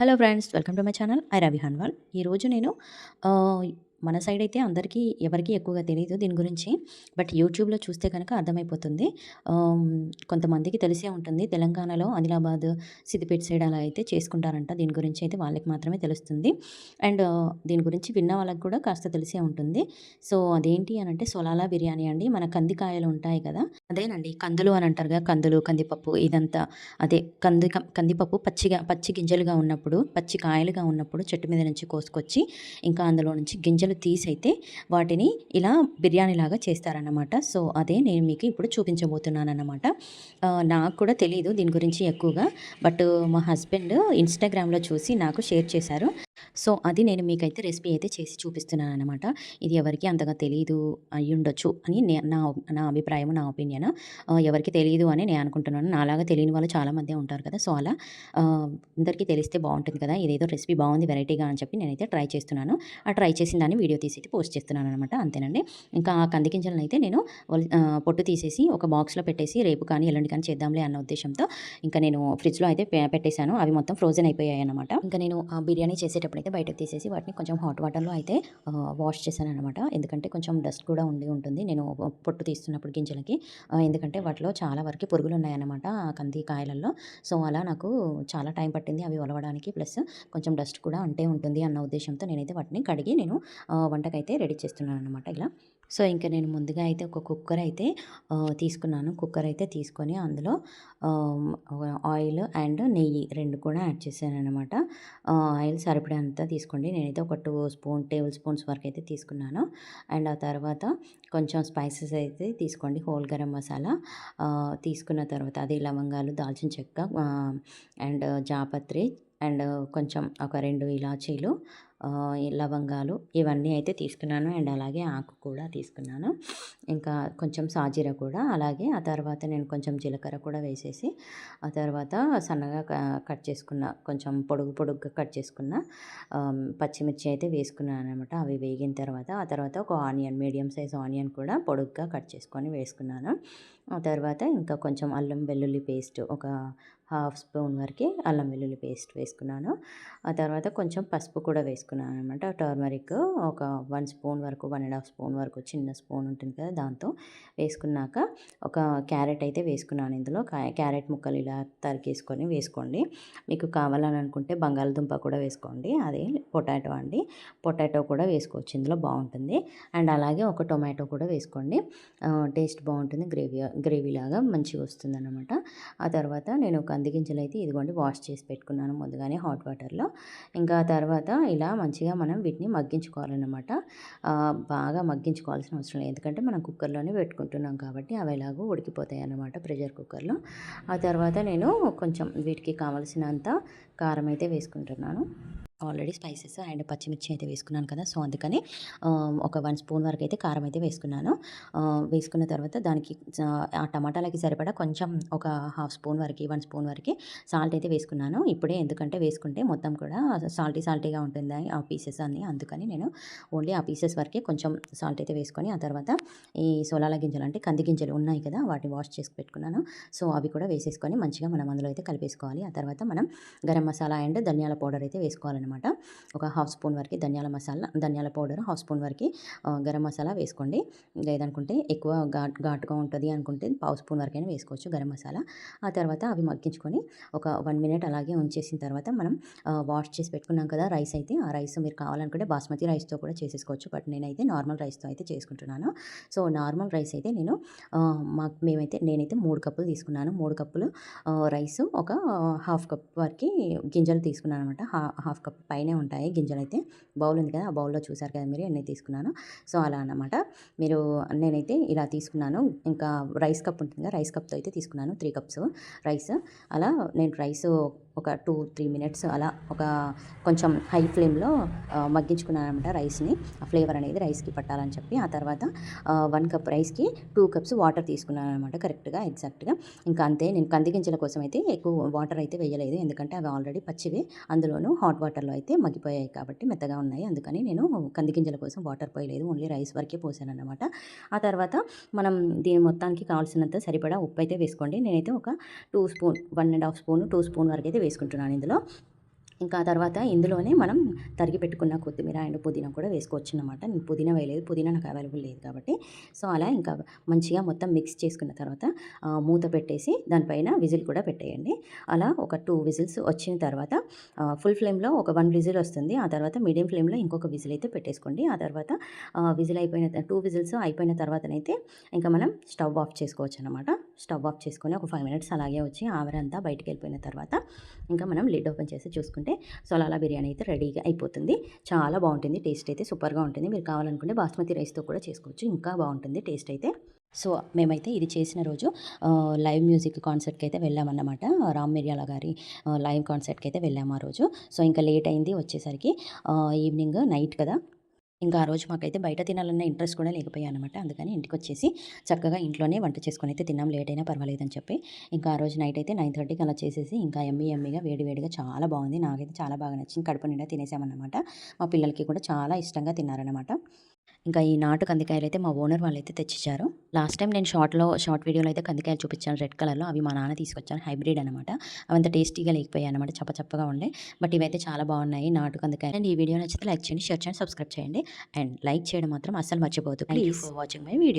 Hello friends welcome to my channel I Ravi Hanwal ఈరోజు నేను మన సైడ్ అయితే అందరికీ ఎవరికీ ఎక్కువగా తెలియదు దీని గురించి. బట్ యూట్యూబ్‌లో చూస్తే కనుక అర్థమైపోతుంది. కొంతమందికి తెలిసే ఉంటుంది. తెలంగాణలో ఆదిలాబాద్, సిద్దిపేట సైడ్ అలా అయితే చేసుకుంటారంట. దీని గురించి అయితే వాళ్ళకి మాత్రమే తెలుస్తుంది. అండ్ దీని గురించి విన్న వాళ్ళకి కూడా కాస్త తెలిసే ఉంటుంది. సో, అదేంటి అని అంటే సొలాలా బిర్యానీ అండి. మన కందికాయలు ఉంటాయి కదా! అదేనండి కందులు అని అంటారుగా కందులు, కందిపప్పు ఇదంతా అదే కంది కందిపప్పు పచ్చిగా పచ్చి గింజలుగా ఉన్నప్పుడు, పచ్చి కాయలుగా ఉన్నప్పుడు చెట్టు మీద నుంచి కోసుకొచ్చి, ఇంకా అందులో నుంచి గింజలు తీసైతే వాటిని ఇలా బిర్యానీలాగా చేస్తారన్నమాట. సో, అదే నేను మీకు ఇప్పుడు చూపించబోతున్నానన్నమాట. ఆహ్, నాకు కూడా తెలియదు దీని గురించి ఎక్కువగా. బట్ మా హస్బెండ్ ఇన్‌స్టాగ్రామ్‌లో చూసి నాకు షేర్ చేశారు. సో, అది నేను మీకైతే రెసిపీ అయితే చేసి చూపిస్తున్నాను అనమాట ఇది ఎవరికీ అంతగా తెలీదు అయ్యుండొచ్చు అని నా నా అభిప్రాయం, నా ఒపీనియన్. ఎవరికి తెలియదు అని నేను అనుకుంటున్నాను. నాలాగా తెలియని వాళ్ళు చాలామంది ఉంటారు కదా! సో, అలా అందరికీ తెలిస్తే బాగుంటుంది కదా! ఇదేదో రెసిపీ బాగుంది వెరైటీగా అని చెప్పి నేనైతే ట్రై చేస్తున్నాను. ఆ ట్రై చేసిన దాన్ని వీడియో తీసి అయితే పోస్ట్ చేస్తున్నాననమాట. అంతేనండి. ఇంకా ఆ కంది అయితే నేను పొట్టు తీసేసి ఒక బాక్స్‌లో పెట్టేసి రేపు కానీ, ఎల్లుండి కానీ చేద్దాంలే అన్న ఉద్దేశంతో ఇంకా నేను ఫ్రిడ్జ్‌లో అయితే పెట్టేశాను అవి మొత్తం ఫ్రోజన్ అయిపోయాయి అనమాట ఇంకా నేను ఆ బిర్యానీ అప్పుడైతే బయటకు తీసేసి వాటిని కొంచెం హాట్ వాటర్‌లో అయితే వాష్ చేశాను అనమాట ఎందుకంటే కొంచెం డస్ట్ కూడా ఉండి ఉంటుంది. నేను పొట్టు తీస్తున్నప్పుడు గింజలకి. ఎందుకంటే వాటిలో చాలా వరకు పురుగులు ఉన్నాయన్నమాట కంది కాయలలో సో, అలా నాకు చాలా టైం పట్టింది అవి ఒలవడానికి. ప్లస్ కొంచెం డస్ట్ కూడా అంటే ఉంటుంది అన్న ఉద్దేశంతో నేనైతే వాటిని కడిగి నేను వంటకైతే రెడీ చేస్తున్నాను అనమాట ఇలా. సో, ఇంక నేను ముందుగా అయితే ఒక కుక్కర్ అయితే తీసుకున్నాను. కుక్కర్ అయితే తీసుకొని అందులో ఆయిల్ అండ్ నెయ్యి రెండు కూడా యాడ్ చేశాను అనమాట ఆయిల్ సరిపడేంత తీసుకోండి. నేనైతే ఒక టూ స్పూన్ టేబుల్ స్పూన్స్ వరకు అయితే తీసుకున్నాను. అండ్ ఆ తర్వాత కొంచెం స్పైసెస్ అయితే తీసుకోండి. హోల్ గరం మసాలా తీసుకున్న తర్వాత అది లవంగాలు, దాల్చిన చెక్క అండ్ జాపత్రి అండ్ కొంచెం ఒక రెండు ఇలాచీలు లవంగాలు ఇవన్నీ అయితే తీసుకున్నాను. అండ్ అలాగే ఆకు కూడా తీసుకున్నాను. ఇంకా కొంచెం సాజీర కూడా అలాగే ఆ తర్వాత నేను కొంచెం జీలకర్ర కూడా వేసేసి ఆ తర్వాత సన్నగా క కట్ చేసుకున్న కొంచెం పొడుగు పొడుగ్గా కట్ చేసుకున్న పచ్చిమిర్చి అయితే వేసుకున్నాను అనమాట అవి వేగిన తర్వాత ఆ తర్వాత ఒక ఆనియన్ మీడియం సైజ్ ఆనియన్ కూడా పొడుగ్గా కట్ చేసుకొని వేసుకున్నాను. ఆ తర్వాత ఇంకా కొంచెం అల్లం వెల్లుల్లి పేస్ట్ ఒక హాఫ్ స్పూన్ వరకు అల్లం వెల్లుల్లి పేస్ట్ వేసుకున్నాను. ఆ తర్వాత కొంచెం పసుపు కూడా వేసుకున్నాను అనమాట టర్మరిక్ ఒక వన్ స్పూన్ వరకు వన్ అండ్ హాఫ్ స్పూన్ వరకు చిన్న స్పూన్ ఉంటుంది కదా! దాంతో వేసుకున్నాక ఒక క్యారెట్ అయితే వేసుకున్నాను ఇందులో. క్యారెట్ ముక్కలు ఇలా తరికేసుకొని వేసుకోండి. మీకు కావాలని అనుకుంటే బంగాళదుంప కూడా వేసుకోండి. అదే పొటాటో అండి. పొటాటో కూడా వేసుకోవచ్చు ఇందులో బాగుంటుంది అండ్ అలాగే ఒక టొమాటో కూడా వేసుకోండి. టేస్ట్ బాగుంటుంది గ్రేవీ గ్రేవీలాగా మంచిగా వస్తుందన్నమాట. ఆ తర్వాత నేను ఒక కంది అయితే ఇదిగోండి వాష్ చేసి పెట్టుకున్నాను ముందుగానే హాట్ వాటర్‌లో. ఇంకా తర్వాత ఇలా మంచిగా మనం వీటిని మగ్గించుకోవాలన్నమాట. బాగా మగ్గించుకోవాల్సిన అవసరం లేదు. ఎందుకంటే మనం కుక్కర్‌లోనే పెట్టుకుంటున్నాం కాబట్టి అవి ఎలాగో ఉడికిపోతాయన్నమాట ప్రెషర్ కుక్కర్‌లో. ఆ తర్వాత నేను కొంచెం వీటికి కావలసినంత కారం అయితే వేసుకుంటున్నాను. ఆల్రెడీ స్పైసెస్ అండ్ పచ్చిమిర్చి అయితే వేసుకున్నాను కదా! సో, అందుకని ఒక వన్ స్పూన్ వరకు అయితే కారం అయితే వేసుకున్నాను. వేసుకున్న తర్వాత దానికి ఆ టమాటాలకి సరిపడా కొంచెం ఒక హాఫ్ స్పూన్ వరకి, వన్ స్పూన్ వరకు సాల్ట్ అయితే వేసుకున్నాను. ఇప్పుడే ఎందుకంటే వేసుకుంటే మొత్తం కూడా సాల్టీ సాల్టీగా ఉంటుంది ఆ పీసెస్ అన్నీ. అందుకని నేను ఓన్లీ ఆ పీసెస్ వరకే కొంచెం సాల్ట్ అయితే వేసుకొని ఆ తర్వాత ఈ సోలాల గింజలు అంటే కంది గింజలు ఉన్నాయి కదా! వాటిని వాష్ చేసి పెట్టుకున్నాను. సో, అవి కూడా వేసేసుకొని మంచిగా మనం అందులో అయితే కలిపేసుకోవాలి. ఆ తర్వాత మనం గరం మసాలా అండ్ ధనియాల పౌడర్ అయితే వేసుకోవాలన్నమాట. ఒక హాఫ్ స్పూన్ వరకు ధనియాల మసాలా ధనియాల పౌడర్ హాఫ్ స్పూన్ వరకు గరం మసాలా వేసుకోండి. లేదనుకుంటే ఎక్కువ ఘాట్ ఘాటుగా ఉంటుంది అనుకుంటే పావు స్పూన్ వరకైనా వేసుకోవచ్చు గరం మసాలా. ఆ తర్వాత అవి మగ్గించుకొని ఒక వన్ మినిట్ అలాగే ఉంచేసిన తర్వాత మనం వాష్ చేసి పెట్టుకున్నాం కదా! రైస్ అయితే ఆ రైస్ మీరు కావాలనుకుంటే బాస్మతి రైస్‌తో కూడా చేసేసుకోవచ్చు. బట్ నేనైతే నార్మల్ రైస్‌తో అయితే చేసుకుంటున్నాను. సో, నార్మల్ రైస్ అయితే నేను మాకు మేమైతే నేనైతే మూడు కప్పులు తీసుకున్నాను. మూడు కప్పులు రైస్ ఒక హాఫ్ కప్ వరకి గింజలు తీసుకున్నాను అనమాట హాఫ్ కప్ పైనే ఉంటాయి గింజలైతే. బౌల్ ఉంది కదా! ఆ బౌల్‌లో చూసారు కదా మీరు ఎన్ని తీసుకున్నాను సో, అలా అన్నమాట. మీరు నేనైతే ఇలా తీసుకున్నాను. ఇంకా రైస్ కప్ ఉంటుంది కదా! రైస్ కప్‌తో అయితే తీసుకున్నాను త్రీ కప్స్ రైస్. అలా నేను రైస్ ఒక 2, 3 మినిట్స్ అలా ఒక కొంచెం హై ఫ్లేమ్‌లో ఆహ్, రైస్‌ని. ఆ ఫ్లేవర్ అనేది రైస్‌కి పట్టాలని చెప్పి. ఆ తర్వాత వన్ కప్ రైస్‌కి టూ కప్స్ వాటర్ తీసుకున్నాననమాట కరెక్ట్‌గా ఎగ్జాక్ట్‌గా. ఇంకా అంతే నేను కంది గింజల కోసం అయితే ఎక్కువ వాటర్ అయితే వేయలేదు. ఎందుకంటే అవి ఆల్రెడీ పచ్చివి అందులోనూ హాట్ వాటర్‌లో అయితే మగ్గిపోయాయి కాబట్టి మెత్తగా ఉన్నాయి. అందుకని నేను కంది గింజల కోసం వాటర్ పోయలేదు. ఓన్లీ రైస్ వరకే పోసానన్నమాట. ఆ తర్వాత మనం దీని మొత్తానికి కావాల్సినంత సరిపడా ఉప్పు అయితే వేసుకోండి. నేనైతే ఒక two spoon one and half spoon, two spoon వరకు అయితే వేసుకుంటున్నాను ఇందులో. ఇంకా ఆ తర్వాత ఇందులోనే మనం తరిగి పెట్టుకున్న కొత్తిమీర అండ్ పుదీనా కూడా వేసుకోవచ్చు అనమాట నేను పుదీనా వేయలేదు పుదీనా నాకు అవైలబుల్ లేదు కాబట్టి. సో అలా ఇంకా మంచిగా మొత్తం మిక్స్ చేసుకున్న తర్వాత మూత పెట్టేసి దానిపైన విజిల్ కూడా పెట్టేయండి. అలా ఒక టూ విజిల్స్ వచ్చిన తర్వాత ఫుల్ ఫ్లేమ్లో ఒక వన్ విజిల్ వస్తుంది. ఆ తర్వాత మీడియం ఫ్లేమ్లో ఇంకొక విజిల్ అయితే పెట్టేసుకోండి. ఆ తర్వాత విజిల్ అయిపోయిన టూ విజిల్స్ అయిపోయిన తర్వాతనైతే ఇంకా మనం స్టవ్ ఆఫ్ చేసుకోవచ్చు అనమాట స్టవ్ ఆఫ్ చేసుకొని ఒక ఫైవ్ మినిట్స్ అలాగే వచ్చి ఆవిరంతా బయటికి వెళ్ళిపోయిన తర్వాత ఇంకా మనం లిడ్ ఓపెన్ చేసి చూసుకుంటే సొలాలా బిర్యానీ అయితే రెడీగా అయిపోతుంది. చాలా బాగుంటుంది టేస్ట్ అయితే సూపర్గా ఉంటుంది. మీరు కావాలనుకుంటే బాస్మతి రైస్తో కూడా చేసుకోవచ్చు. ఇంకా బాగుంటుంది టేస్ట్ అయితే. సో మేమైతే ఇది చేసిన రోజు లైవ్ మ్యూజిక్ కాన్సర్ట్కి అయితే వెళ్ళామన్నమాట. రామ్ మిర్యాల గారి లైవ్ కాన్సర్ట్కి అయితే వెళ్ళాము ఆ రోజు. సో ఇంకా లేట్ అయింది వచ్చేసరికి. ఈవినింగ్ నైట్ కదా. ఇంకా ఆ రోజు మాకైతే బయట తినాలన్న ఇంట్రెస్ట్ కూడా లేకపోయా అనమాట అందుకని ఇంటికి వచ్చేసి చక్కగా ఇంట్లోనే వంట చేసుకొని అయితే తిన్నాం. లేట్ అయినా పర్వాలేదని చెప్పి ఇంకా ఆ రోజు నైట్ అయితే నైన్ థర్టీకి అలా చేసేసి ఇంకా ఎమ్మి ఎమ్మిగా వేడి వేడిగా చాలా బాగుంది. నాకైతే చాలా బాగా నచ్చింది. కడుపు నిండా తినేసామన్నమాట. మా పిల్లలకి కూడా చాలా ఇష్టంగా తిన్నారనమాట ఇంకా ఈ నాటు కందికాయలు అయితే మా ఓనర్ వాళ్ళు అయితే తెచ్చిచ్చారు. లాస్ట్ టైం నేను షార్ట్లో షార్ట్ వీడియోలో అయితే కందికాయలు చూపించాను రెడ్ కలర్లో. అవి మా నాన్న తీసుకొచ్చాను హైబ్రిడ్ అనమాట అవంత టేస్టీగా లేకపోయాయి అనమాట చప్ప చప్పగా ఉండే. బట్ ఇవైతే చాలా బాగున్నాయి నాటు కందికాయలు. అండ్ ఈ వీడియో నచ్చితే లైక్ చేయండి షేర్ చేయండి సబ్స్క్రైబ్ చేయండి. అండ్ లైక్ చేయడం మాత్రం అస్సలు మర్చిపోవద్దు. Please for watching my video